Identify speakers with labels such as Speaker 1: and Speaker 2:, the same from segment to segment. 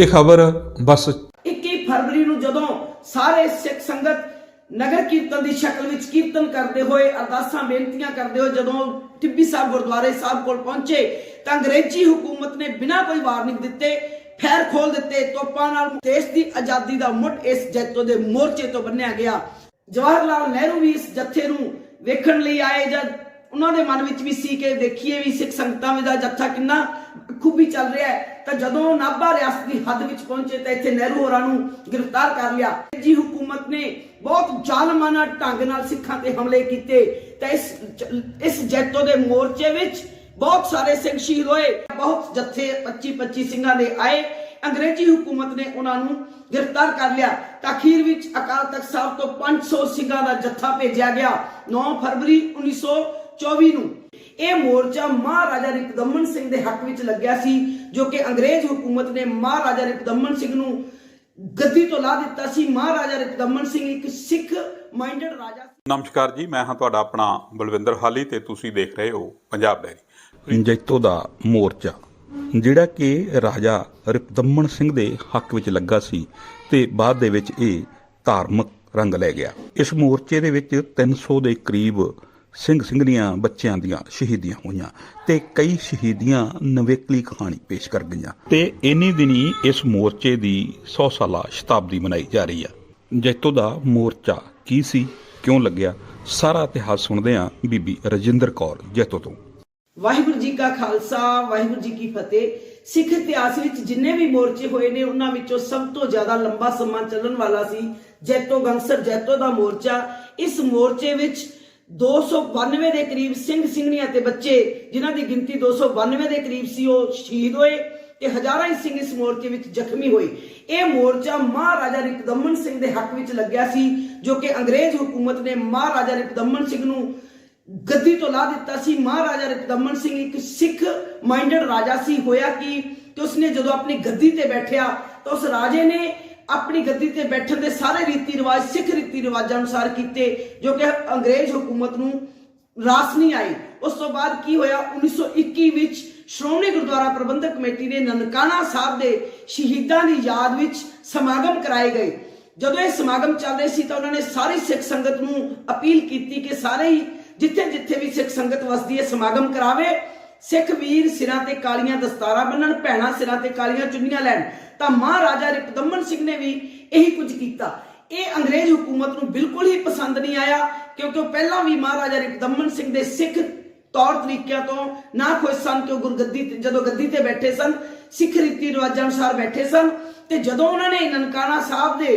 Speaker 1: ਇਹ ਖਬਰ ਬਸ
Speaker 2: 21 ਫਰਵਰੀ ਨੂੰ ਜਦੋਂ ਸਾਰੇ ਸਿੱਖ ਸੰਗਤ ਨਗਰ ਕੀਰਤਨ ਦੀ ਸ਼ਕਲ ਵਿੱਚ ਕੀਰਤਨ ਕਰਦੇ ਹੋਏ ਅਰਦਾਸਾਂ, ਬੇਨਤੀਆਂ ਕਰਦੇ ਹੋਏ ਜਦੋਂ ਟਿੱਬੀ ਸਾਹਿਬ ਗੁਰਦੁਆਰੇ ਸਾਹਿਬ ਕੋਲ ਪਹੁੰਚੇ ਤਾਂ ਅੰਗਰੇਜ਼ੀ ਹਕੂਮਤ ਨੇ ਬਿਨਾਂ ਕੋਈ ਵਾਰਨਿੰਗ ਦਿੱਤੇ ਫੈਰ ਖੋਲ ਦਿੱਤੇ। ਤੋਪਾਂ ਨਾਲ ਦੇਸ਼ ਦੀ ਆਜ਼ਾਦੀ ਦਾ ਮੁੱਢ ਇਸ ਜੈਤੋ ਦੇ ਮੋਰਚੇ ਤੋਂ ਬੰਨਿਆ ਗਿਆ। ਜਵਾਹਰ ਲਾਲ ਨਹਿਰੂ ਵੀ ਇਸ ਜੱਥੇ ਨੂੰ ਵੇਖਣ ਲਈ ਆਏ ਜਦ ਉਹਨਾਂ ਦੇ ਮਨ ਵਿੱਚ ਵੀ ਸੀ ਕਿ ਦੇਖੀਏ ਵੀ ਸਿੱਖ ਸੰਗਤਾਂ ਦਾ ਜੱਥਾ ਕਿੰਨਾ ਖੂਬੀ ਚੱਲ ਰਿਹਾ ਹੈ। ਤਾਂ ਜਦੋਂ ਨਾਭਾ ਰਿਆਸਤ ਦੀ ਹੱਦ ਵਿੱਚ ਪਹੁੰਚੇ ਤਾਂ ਇੱਥੇ ਨਹਿਰੂ ਹੋਰਾਂ ਨੂੰ ਗ੍ਰਿਫਤਾਰ ਕਰ ਲਿਆ। ਜੀ ਹਕੂਮਤ ਨੇ ਬਹੁਤ ਜ਼ਾਲਮਾਨਾ ਢੰਗ ਨਾਲ ਸਿੱਖਾਂ ਤੇ ਹਮਲੇ ਕੀਤੇ। ਤਾਂ ਇਸ ਇਸ ਜੈਤੋ ਦੇ ਮੋਰਚੇ ਵਿੱਚ ਬਹੁਤ ਸਾਰੇ ਸਿੰਘ ਸ਼ਹੀਦ ਹੋਏ। ਬਹੁਤ ਜੱਥੇ 25 25 ਸਿੰਘਾਂ ਦੇ ਆਏ। ਅੰਗਰੇਜ਼ੀ ਹਕੂਮਤ ਨੇ ਉਹਨਾਂ ਨੂੰ ਗ੍ਰਿਫਤਾਰ ਕਰ ਲਿਆ। ਤਾਂ ਅਖੀਰ ਵਿੱਚ ਅਕਾਲ ਤਖਤ ਸਾਹਿਬ ਤੋਂ 500 ਸਿੰਘਾਂ ਦਾ ਜੱਥਾ ਭੇਜਿਆ ਗਿਆ। 9 ਫਰਵਰੀ 1924 ਨੂੰ। ਇਹ ਮੋਰਚਾ ਮਹਾਰਾਜਾ ਰਿਪਦਮਨ ਸਿੰਘ ਦੇ ਹੱਕ ਵਿੱਚ ਲੱਗਿਆ ਸੀ ਜੋ ਕਿ ਅੰਗਰੇਜ਼ ਹਕੂਮਤ ਨੇ ਮਹਾਰਾਜਾ ਰਿਪਦਮਨ ਸਿੰਘ ਨੂੰ ਗੱਦੀ ਤੋਂ ਲਾ ਦਿੱਤਾ ਸੀ। ਮਹਾਰਾਜਾ ਰਿਪਦਮਨ ਸਿੰਘ ਇੱਕ ਸਿੱਖ ਮਾਈਂਡਡ ਰਾਜਾ ਸੀ।
Speaker 1: ਨਮਸਕਾਰ ਜੀ ਮੈਂ ਹਾਂ ਤੁਹਾਡਾ ਆਪਣਾ ਬਲਵਿੰਦਰ ਹਾਲੀ ਤੇ ਤੁਸੀਂ ਦੇਖ ਰਹੇ ਹੋ ਪੰਜਾਬ ਡੈਰੀ।
Speaker 3: ਜੈਤੋ ਦਾ ਮੋਰਚਾ ਜਿਹੜਾ ਕਿ ਰਾਜਾ ਰਿਪਦਮਨ ਸਿੰਘ ਦੇ ਹੱਕ ਵਿੱਚ ਲੱਗਾ ਸੀ ਤੇ ਬਾਅਦ ਦੇ ਵਿੱਚ ਇਹ ਧਾਰਮਿਕ ਰੰਗ ਲੈ ਗਿਆ। ਇਸ ਮੋਰਚੇ ਦੇ ਵਿੱਚ 300 ਦੇ ਕਰੀਬ ਸਿੰਘ ਸਿੰਘਣੀਆਂ ਬੱਚਿਆਂ ਦੀਆਂ ਸ਼ਹੀਦੀਆਂ ਹੋਈਆਂ ਤੇ ਕਈ ਸ਼ਹੀਦੀਆਂ ਨਵੇਕਲੀ ਕਹਾਣੀ ਪੇਸ਼ ਕਰ ਗਈਆਂ। ਤੇ ਇਨੀ ਦਿਨੀ ਇਸ ਮੋਰਚੇ ਦੀ 100 ਸਾਲਾ ਸ਼ਤਾਬਦੀ ਮਨਾਈ ਜਾ ਰਹੀ ਆ। ਜੈਤੋ ਦਾ ਮੋਰਚਾ ਕੀ ਸੀ, ਕਿਉਂ ਲੱਗਿਆ, ਸਾਰਾ ਇਤਿਹਾਸ ਸੁਣਦੇ ਹਾਂ ਬੀਬੀ ਰਜਿੰਦਰ ਕੌਰ ਜੈਤੋ ਤੋਂ।
Speaker 2: ਵਾਹਿਗੁਰੂ ਜੀ ਕਾ ਖਾਲਸਾ, ਵਾਹਿਗੁਰੂ ਜੀ ਕੀ ਫਤਿਹ। ਸਿੱਖ ਇਤਿਹਾਸ ਵਿੱਚ ਜਿੰਨੇ ਵੀ ਮੋਰਚੇ ਹੋਏ ਨੇ, ਉਹਨਾਂ ਵਿੱਚੋਂ ਸਭ ਤੋਂ ਜ਼ਿਆਦਾ ਲੰਬਾ ਸਮਾਂ ਚੱਲਣ ਵਾਲਾ ਸੀ ਜੈਤੋ ਗੰਗਸਰ ਜੈਤੋ ਦਾ ਮੋਰਚਾ। ਇਸ ਮੋਰਚੇ ਵਿੱਚ 292 ਦੇ ਕਰੀਬ ਸਿੰਘ ਸਿੰਘਣੀਆਂ ਤੇ ਬੱਚੇ, ਜਿਨ੍ਹਾਂ ਦੀ ਗਿਣਤੀ 292 ਦੇ ਕਰੀਬ ਸੀ, ਉਹ ਸ਼ਹੀਦ ਹੋਏ ਤੇ ਹਜ਼ਾਰਾਂ ਹੀ ਸਿੰਘ ਇਸ ਮੋਰਚੇ ਵਿੱਚ ਜ਼ਖਮੀ ਹੋਏ। ਇਹ ਮੋਰਚਾ ਮਹਾਰਾਜਾ ਰਿਕਦਮਨ ਸਿੰਘ ਦੇ ਹੱਕ ਵਿੱਚ ਲੱਗਿਆ ਸੀ, ਜੋ ਕਿ ਅੰਗਰੇਜ਼ ਹਕੂਮਤ ਨੇ ਮਹਾਰਾਜਾ ਰਿਕਦਮਨ ਸਿੰਘ ਨੂੰ ਗੱਦੀ ਤੋਂ ਲਾ ਦਿੱਤਾ ਸੀ। ਮਹਾਰਾਜਾ ਰਿਪਦਮਨ ਸਿੰਘ ਇੱਕ ਸਿੱਖ ਮਾਈਂਡਡ ਰਾਜਾ ਸੀ। ਹੋਇਆ ਕਿ ਤੇ ਉਸਨੇ ਜਦੋਂ ਆਪਣੀ ਗੱਦੀ ਤੇ ਬੈਠਿਆ ਤਾਂ ਉਸ ਰਾਜੇ ਨੇ ਆਪਣੀ ਗੱਦੀ ਤੇ ਬੈਠਣ ਦੇ ਸਾਰੇ ਰੀਤੀ ਰਿਵਾਜ, ਸਿੱਖ ਰੀਤੀ ਰਿਵਾਜਾਂ ਅਨੁਸਾਰ ਕੀਤੇ, ਜੋ ਕਿ ਅੰਗਰੇਜ਼ ਹਕੂਮਤ ਨੂੰ ਰਾਸ ਨਹੀਂ ਆਈ। ਉਸ ਤੋਂ ਬਾਅਦ ਕੀ ਹੋਇਆ? 1921 ਵਿੱਚ ਸ਼੍ਰੋਮਣੀ ਗੁਰਦੁਆਰਾ ਪ੍ਰਬੰਧਕ ਕਮੇਟੀ ਨੇ ਨਨਕਾਣਾ ਸਾਹਿਬ ਦੇ ਸ਼ਹੀਦਾਂ ਦੀ ਯਾਦ ਵਿੱਚ ਸਮਾਗਮ ਕਰਾਏ ਗਏ। ਜਦੋਂ ਇਹ ਸਮਾਗਮ ਚੱਲ ਰਹੇ ਸੀ ਤਾਂ ਉਹਨਾਂ ਨੇ ਸਾਰੀ ਸਿੱਖ ਸੰਗਤ ਨੂੰ ਅਪੀਲ ਕੀਤੀ ਕਿ ਸਾਰੇ ਹੀ ਜਿੱਥੇ ਜਿੱਥੇ ਵੀ ਸਿੱਖ ਸੰਗਤ ਵਸਦੀ ਹੈ, ਸਮਾਗਮ ਕਰਾਵੇ। ਸਿੱਖ ਵੀਰ ਸਿਰਾਂ ਤੇ ਕਾਲੀਆਂ ਦਸਤਾਰਾਂ ਬੰਨਣ, ਭੈਣਾਂ ਸਿਰਾਂ ਤੇ ਕਾਲੀਆਂ ਚੁੰਨੀਆਂ ਲੈਣ। ਤਾਂ ਮਹਾਰਾਜਾ ਰਿਪਦਮਨ ਸਿੰਘ ਨੇ ਵੀ ਇਹੀ ਕੁਝ ਕੀਤਾ। ਇਹ ਅੰਗਰੇਜ਼ ਹਕੂਮਤ ਨੂੰ ਬਿਲਕੁਲ ਹੀ ਪਸੰਦ ਨਹੀਂ ਆਇਆ, ਕਿਉਂਕਿ ਉਹ ਪਹਿਲਾਂ ਵੀ ਮਹਾਰਾਜਾ ਰਿਪਦਮਨ ਸਿੰਘ ਦੇ ਸਿੱਖ ਤੌਰ ਤਰੀਕਿਆਂ ਤੋਂ ਨਾ ਖੁਸ਼ ਸਨ ਕਿ ਉਹ ਗੁਰਗੱਦੀ ਤੇ ਜਦੋਂ ਗੱਦੀ ਤੇ ਬੈਠੇ ਸਨ, ਸਿੱਖ ਰੀਤੀ ਰਿਵਾਜਾਂ ਅਨੁਸਾਰ ਬੈਠੇ ਸਨ ਤੇ ਜਦੋਂ ਉਹਨਾਂ ਨੇ ਨਨਕਾਣਾ ਸਾਹਿਬ ਦੇ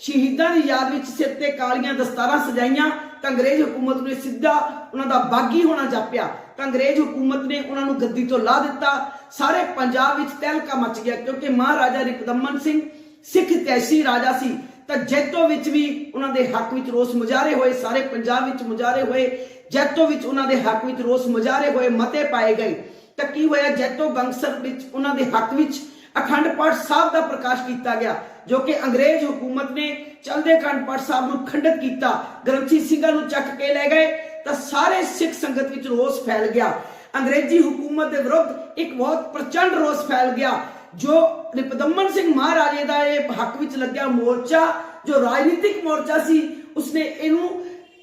Speaker 2: ਸ਼ਹੀਦਾਂ ਦੀ ਯਾਦ ਵਿੱਚ ਸਿਰ ਤੇ ਕਾਲੀਆਂ ਦਸਤਾਰਾਂ ਸਜਾਈਆਂ, ਤਾਂ ਅੰਗਰੇਜ਼ ਹਕੂਮਤ ਨੂੰ ਸਿੱਧਾ ਉਹਨਾਂ ਦਾ ਬਾਗੀ ਹੋਣਾ ਜਾਪਿਆ। ਤਾਂ ਅੰਗਰੇਜ਼ ਹਕੂਮਤ ਨੇ ਉਹਨਾਂ ਨੂੰ ਗੱਦੀ ਤੋਂ ਲਾ ਦਿੱਤਾ। ਸਾਰੇ ਪੰਜਾਬ ਵਿੱਚ ਤਹਿਲਕਾ ਮਚ ਗਿਆ, ਕਿਉਂਕਿ ਮਹਾਰਾਜਾ ਰਿਪਦਮਨ ਸਿੰਘ ਸਿੱਖ ਇਤਿਹਾਸੀ ਰਾਜਾ ਸੀ। ਤਾਂ ਜੈਤੋ ਵਿੱਚ ਵੀ ਉਹਨਾਂ ਦੇ ਹੱਕ ਵਿੱਚ ਰੋਸ ਮੁਜ਼ਾਹਰੇ ਹੋਏ, ਸਾਰੇ ਪੰਜਾਬ ਵਿੱਚ ਮੁਜ਼ਾਹਰੇ ਹੋਏ। ਜੈਤੋ ਵਿੱਚ ਉਹਨਾਂ ਦੇ ਹੱਕ ਵਿੱਚ ਰੋਸ ਮੁਜ਼ਾਹਰੇ ਹੋਏ, ਮਤੇ ਪਾਏ ਗਏ। ਤਾਂ ਕੀ ਹੋਇਆ? ਜੈਤੋ ਬੰਗਸਰ ਵਿੱਚ ਉਹਨਾਂ ਦੇ ਹੱਕ ਵਿੱਚ ਅਖੰਡ ਪਾਠ ਸਾਹਿਬ ਦਾ ਪ੍ਰਕਾਸ਼ ਕੀਤਾ ਗਿਆ, ਜੋ ਕਿ ਅੰਗਰੇਜ਼ ਹਕੂਮਤ ਨੇ ਚਲਦੇ ਅਖੰਡ ਪਾਠ ਸਾਹਿਬ ਨੂੰ ਖੰਡਿਤ ਕੀਤਾ। ਗ੍ਰੰਥੀ ਸਿੰਘਾਂ ਨੂੰ ਚੱਕ ਕੇ ਲੈ ਗਏ, ਤਾਂ ਸਾਰੇ ਸਿੱਖ ਸੰਗਤ ਵਿੱਚ ਰੋਸ ਫੈਲ ਗਿਆ। ਅੰਗਰੇਜ਼ੀ ਹਕੂਮਤ ਦੇ ਵਿਰੁੱਧ ਇੱਕ ਬਹੁਤ ਪ੍ਰਚੰਡ ਰੋਸ ਫੈਲ ਗਿਆ, ਜੋ ਰਿਪਦਮਨ ਸਿੰਘ ਮਹਾਰਾਜੇ ਦਾ ਇਹ ਹੱਕ ਵਿੱਚ ਲੱਗਿਆ ਮੋਰਚਾ, ਜੋ ਰਾਜਨੀਤਿਕ ਮੋਰਚਾ ਸੀ, ਉਸਨੇ ਇਹਨੂੰ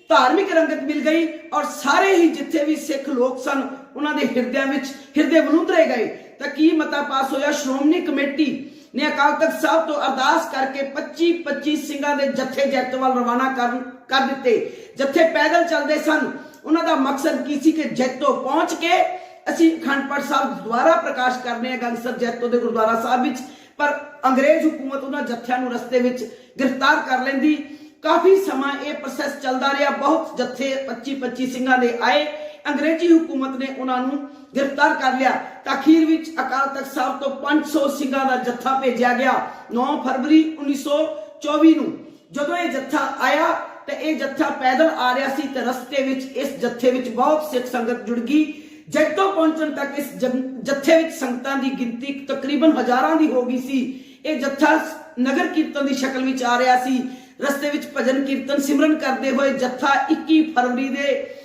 Speaker 2: ਧਾਰਮਿਕ ਰੰਗਤ ਮਿਲ ਗਈ ਔਰ ਸਾਰੇ ਹੀ ਜਿੱਥੇ ਵੀ ਸਿੱਖ ਲੋਕ ਸਨ, ਉਹਨਾਂ ਦੇ ਹਿਰਦਿਆਂ ਵਿੱਚ, ਹਿਰਦੇ ਬਲੂੰਦਰੇ ਗਏ। ਤਾਂ ਕੀ ਮਤਾ ਪਾਸ ਹੋਇਆ? ਸ਼੍ਰੋਮਣੀ ਕਮੇਟੀ ਨੇ ਅਕਾਲ ਤਖਤ ਸਾਹਿਬ ਤੋਂ ਅਰਦਾਸ ਕਰਕੇ 25 25 ਸਿੰਘਾਂ ਦੇ ਜਥੇ ਜੈਤਵਾਲ ਰਵਾਨਾ ਕਰ ਕਰ ਦਿੱਤੇ। ਜਥੇ ਪੈਦਲ ਚੱਲਦੇ ਸਨ। ਉਹਨਾਂ ਦਾ ਮਕਸਦ ਕੀ ਸੀ ਕਿ ਜੈਤੋ ਪਹੁੰਚ ਕੇ ਅਸੀਂ ਅਖੰਡ ਪਾਠ ਸਾਹਿਬ ਦੁਆਰਾ ਪ੍ਰਕਾਸ਼ ਕਰਨੇ ਆ ਗੰਗਸਰ ਜੈਤੋ ਦੇ ਗੁਰਦੁਆਰਾ ਸਾਹਿਬ ਵਿੱਚ। ਪਰ ਅੰਗਰੇਜ਼ ਹਕੂਮਤ ਉਹਨਾਂ ਜੱਥਿਆਂ ਨੂੰ ਰਸਤੇ ਵਿੱਚ ਗ੍ਰਿਫਤਾਰ ਕਰ ਲੈਂਦੀ। ਕਾਫੀ ਸਮਾਂ ਇਹ ਪ੍ਰੋਸੈਸ ਚੱਲਦਾ ਰਿਹਾ। ਬਹੁਤ ਜੱਥੇ 25 25 ਸਿੰਘਾਂ ਦੇ ਆਏ। ਅੰਗਰੇਜ਼ੀ ਹਕੂਮਤ ਨੇ ਉਹਨਾਂ ਨੂੰ ਗ੍ਰਿਫਤਾਰ ਕਰ ਲਿਆ। ਤਾਂ ਵਿੱਚ ਅਕਾਲ ਤਖਤ ਸਾਹਿਬ ਤੋਂ 500 ਸਿੰਘਾਂ ਦਾ ਜੱਥਾ ਭੇਜਿਆ ਗਿਆ 9 ਫਰਵਰੀ 1924 ਨੂੰ। ਜਦੋਂ ਇਹ ਜੱਥਾ ਆਇਆ ਤੇ ਇਹ ਜੱਥਾ ਪੈਦਲ ਆ ਰਿਹਾ ਸੀ ਤੇ ਰਸਤੇ ਵਿੱਚ, ਇਸ ਜੱਥੇ ਵਿੱਚ ਬਹੁਤ ਸਿੱਖ ਸੰਗਤ ਜੁੜ ਗਈ। ਜੈਤੋ ਪਹੁੰਚਣ ਤੱਕ ਇਸ ਜੰ- ਜੱਥੇ ਵਿੱਚ ਸੰਗਤਾਂ ਦੀ ਗਿਣਤੀ ਤਕਰੀਬਨ ਹਜ਼ਾਰਾਂ ਦੀ ਹੋ ਗਈ ਸੀ। ਇਹ ਜੱਥਾ ਨਗਰ ਕੀਰਤਨ ਦੀ ਸ਼ਕਲ ਵਿੱਚ ਆ ਰਿਹਾ ਸੀ। ਰਸਤੇ ਵਿੱਚ ਭਜਨ ਕੀਰਤਨ ਸਿਮਰਨ ਕਰਦੇ ਹੋਏ ਜੱਥਾ 21 ਫਰਵਰੀ ਦੇ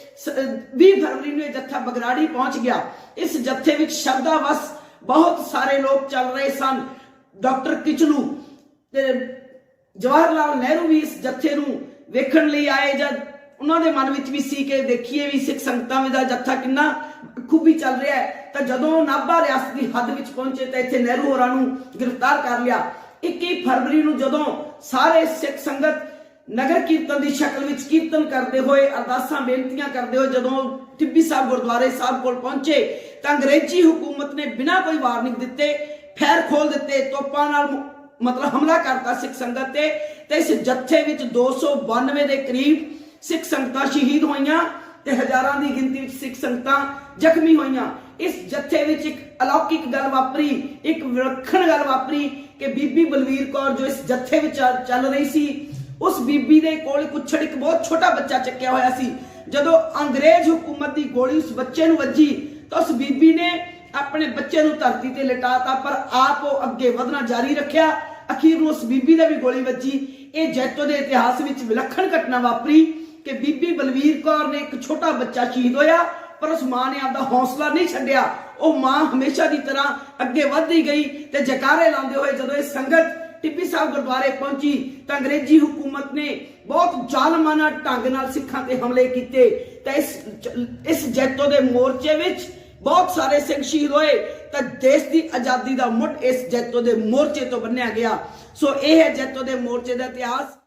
Speaker 2: 20 ਫਰਵਰੀ ਨੂੰ ਇਹ ਜੱਥਾ ਬਗਰਾੜੀ ਪਹੁੰਚ ਗਿਆ। ਇਸ ਜੱਥੇ ਵਿੱਚ ਸ਼ਬਦਾਵਸ ਬਹੁਤ ਸਾਰੇ ਲੋਕ ਚੱਲ ਰਹੇ ਸਨ। ਡਾਕਟਰ ਕਿਚਲੂ ਤੇ ਜਵਾਹਰ ਲਾਲ ਨਹਿਰੂ ਵੀ ਇਸ ਜੱਥੇ ਨੂੰ ਵੇਖਣ ਲਈ ਆਏ ਜਦ ਉਹਨਾਂ ਦੇ ਮਨ ਵਿੱਚ ਵੀ ਸੀ ਕਿ ਦੇਖੀਏ ਵੀ ਸਿੱਖ ਸੰਗਤਾਂ ਦਾ ਜੱਥਾ ਕਿੰਨਾ ਖੂਬੀ ਚੱਲ ਰਿਹਾ ਹੈ। ਤਾਂ ਜਦੋਂ ਨਾਭਾ ਰਿਆਸਤ ਦੀ ਹੱਦ ਵਿੱਚ ਪਹੁੰਚੇ ਤਾਂ ਇੱਥੇ ਨਹਿਰੂ ਹੋਰਾਂ ਨੂੰ ਗ੍ਰਿਫਤਾਰ ਕਰ ਲਿਆ। 21 ਫਰਵਰੀ ਨੂੰ ਜਦੋਂ ਸਾਰੇ ਸਿੱਖ ਸੰਗਤ ਨਗਰ ਕੀਰਤਨ ਦੀ ਸ਼ਕਲ ਵਿੱਚ ਕੀਰਤਨ ਕਰਦੇ ਹੋਏ ਅਰਦਾਸਾਂ, ਬੇਨਤੀਆਂ ਕਰਦੇ ਹੋਏ ਜਦੋਂ ਟਿੱਬੀ ਸਾਹਿਬ ਗੁਰਦੁਆਰੇ ਸਾਹਿਬ ਕੋਲ ਪਹੁੰਚੇ ਤਾਂ ਅੰਗਰੇਜ਼ੀ ਹਕੂਮਤ ਨੇ ਬਿਨਾਂ ਕੋਈ ਵਾਰਨਿੰਗ ਦਿੱਤੇ ਫੈਰ ਖੋਲ ਦਿੱਤੇ, ਤੋਪਾਂ ਨਾਲ ਮਤਲਬ ਹਮਲਾ ਕਰਤਾ ਸਿੱਖ ਸੰਗਤ ਤੇ ਤੇ ਇਸ ਜੱਥੇ ਵਿੱਚ 292 ਦੇ ਕਰੀਬ ਸਿੱਖ ਸੰਗਤਾਂ ਸ਼ਹੀਦ ਹੋਈਆਂ ਤੇ ਹਜ਼ਾਰਾਂ ਦੀ ਗਿਣਤੀ ਵਿੱਚ ਸਿੱਖ ਸੰਗਤਾਂ ਜ਼ਖਮੀ ਹੋਈਆਂ। ਇਸ ਜੱਥੇ ਵਿੱਚ ਇੱਕ ਅਲੌਕਿਕ ਗੱਲ ਵਾਪਰੀ, ਇੱਕ ਵਿਲੱਖਣ ਗੱਲ ਵਾਪਰੀ ਕਿ ਬੀਬੀ ਬਲਵੀਰ ਕੌਰ ਜੋ ਇਸ ਜੱਥੇ ਵਿੱਚ ਚੱਲ ਰਹੀ ਸੀ ਉਸ ਬੀਬੀ ਦੇ ਕੋਲ ਇੱਕ ਇੱਕ ਬਹੁਤ ਛੋਟਾ ਬੱਚਾ ਚੱਕਿਆ ਹੋਇਆ ਸੀ। ਜਦੋਂ ਅੰਗਰੇਜ਼ ਹਕੂਮਤ ਦੀ ਗੋਲੀ ਉਸ ਬੱਚੇ ਨੂੰ ਵੱਜੀ, ਤਾਂ ਉਸ ਬੀਬੀ ਨੇ ਆਪਣੇ ਬੱਚੇ ਨੂੰ ਧਰਤੀ ਤੇ ਲਟਾਤਾ, ਪਰ ਆਪ ਉਹ ਅੱਗੇ ਵਧਣਾ ਜਾਰੀ ਰੱਖਿਆ। ਅਖੀਰ ਨੂੰ ਉਸ ਬੀਬੀ ਦੇ ਵੀ ਗੋਲੀ ਵੱਜੀ। ਇਹ ਜੈਤੋ ਦੇ ਇਤਿਹਾਸ ਵਿੱਚ ਵਿਲੱਖਣ ਘਟਨਾ ਵਾਪਰੀ ਕਿ ਬੀਬੀ ਬਲਵੀਰ ਕੌਰ ਨੇ ਇੱਕ ਛੋਟਾ ਬੱਚਾ ਸ਼ਹੀਦ ਹੋਇਆ, ਪਰ ਉਸ ਮਾਂ ਨੇ ਆਪਦਾ ਹੌਸਲਾ ਨਹੀਂ ਛੱਡਿਆ। ਉਹ ਮਾਂ ਹਮੇਸ਼ਾ ਦੀ ਤਰ੍ਹਾਂ ਅੱਗੇ ਵੱਧਦੀ ਗਈ ਤੇ ਜਕਾਰੇ ਲਾਉਂਦੇ ਹੋਏ ਜਦੋਂ ਇਹ ਸੰਗਤ ਟਿੱਬੀ ਸਾਹਿਬ ਗੁਰਦੁਆਰੇ ਪਹੁੰਚੀ ਤਾਂ ਅੰਗਰੇਜ਼ੀ ਹਕੂਮਤ ਨੇ ਬਹੁਤ ਜ਼ਾਲਮਾਨਾ ਢੰਗ ਨਾਲ ਸਿੱਖਾਂ ਤੇ ਹਮਲੇ ਕੀਤੇ। ਤਾਂ ਇਸ ਇਸ ਜੈਤੋ ਦੇ ਮੋਰਚੇ ਵਿੱਚ ਬਹੁਤ ਸਾਰੇ ਸਿੰਘ ਸ਼ਹੀਦ ਹੋਏ। ਤਾਂ ਦੇਸ਼ ਦੀ ਆਜ਼ਾਦੀ ਦਾ ਮੁੱਢ ਇਸ ਜੈਤੋ ਦੇ ਮੋਰਚੇ ਤੋਂ ਬੰਨਿਆ ਗਿਆ। ਸੋ ਇਹ ਹੈ ਜੈਤੋ ਦੇ ਮੋਰਚੇ ਦਾ ਇਤਿਹਾਸ।